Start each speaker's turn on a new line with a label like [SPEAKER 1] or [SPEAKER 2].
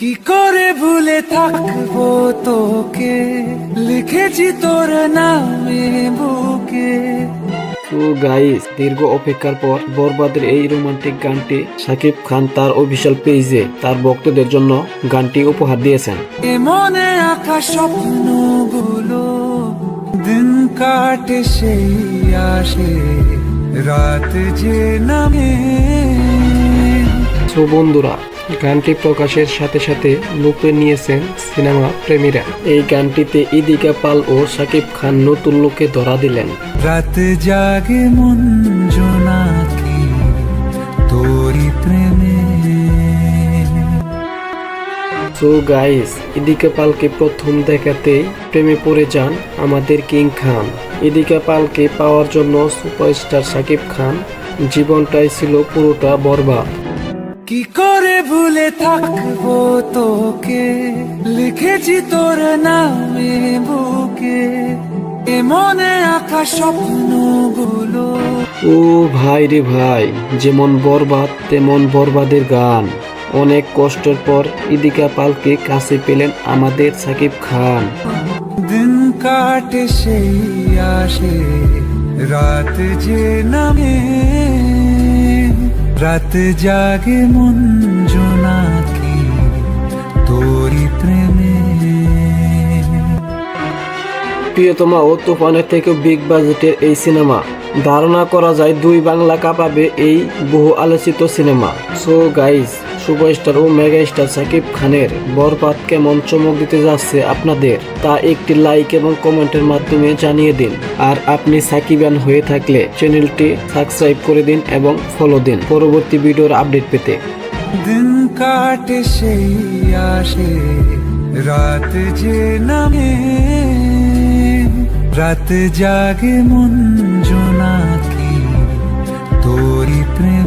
[SPEAKER 1] কি করে ভুলে থাকব তোকে? লিখেছি তোর নামে বুকে।
[SPEAKER 2] তো গাইস দীর্ঘ অপেক্ষার পর বরবাদের এই রোমান্টিক গানটি সাকিব খান তার অফিসিয়াল পেজে তার ভক্তদের জন্য গানটি উপহার দিয়েছেন।
[SPEAKER 1] এ মনে আঁকা স্বপ্নগুলো দিন কাটে সেই আসে রাত যে নামে।
[SPEAKER 2] তো বন্ধুরা গানটি প্রকাশের সাথে সাথে লুপে নিয়েছেন সিনেমা প্রেমীরা। এই গানটিতে ইদিকা পাল ও সাকিব খান নতুন লোকে ধরা দিলেন।
[SPEAKER 1] রাত জাগে মন জোনাকি তোরি প্রেমে।
[SPEAKER 2] তো গাইস ইদিকা পালকে প্রথম দেখাতেই প্রেমে পড়ে যান আমাদের কিং খান। ইদিকা পালকে পাওয়ার জন্য সুপারস্টার সাকিব খান জীবনটাই ছিল পুরোটা বরবাদ।
[SPEAKER 1] কি করে ভুলে থাকব তোকে? লিখেছি তোর নামে বুকে মনে আঁকা স্বপ্নগুলো।
[SPEAKER 2] ও ভাই রে ভাই যেমন বরবাদ তেমন বরবাদের গান। অনেক কষ্টের পর ইদিকা পালকে কাছে পেলেন আমাদের সাকিব খান।
[SPEAKER 1] দিন কাটে সেই আসে রাত যে নামে রাত জাগে মন জোনাকি তোরি প্রেমে।
[SPEAKER 2] প্রিয়তমা ও তুফানের থেকে বিগ বাজেটের এই সিনেমা। ধারণা করা যায় দুই বাংলা কাঁপাবে এই বহু আলোচিত সিনেমা। সো গাইস সুপারস্টার ও মেগা স্টার সাকিব খানের বরবাদ কেমন চমক দিতে যাচ্ছে আপনাদের। তা একটি লাইক এবং কমেন্টের মাধ্যমে জানিয়ে দিন। আর আপনি সাকিবান হয়ে থাকলে চ্যানেলটি সাবস্ক্রাইব করে দিন এবং ফলো দিন। পরবর্তী ভিডিওর আপডেট পেতে।
[SPEAKER 1] দিন কাটে সেই আসে, রাত যে নামে, রাত জাগে মন জোনাকি তোরি প্রেমে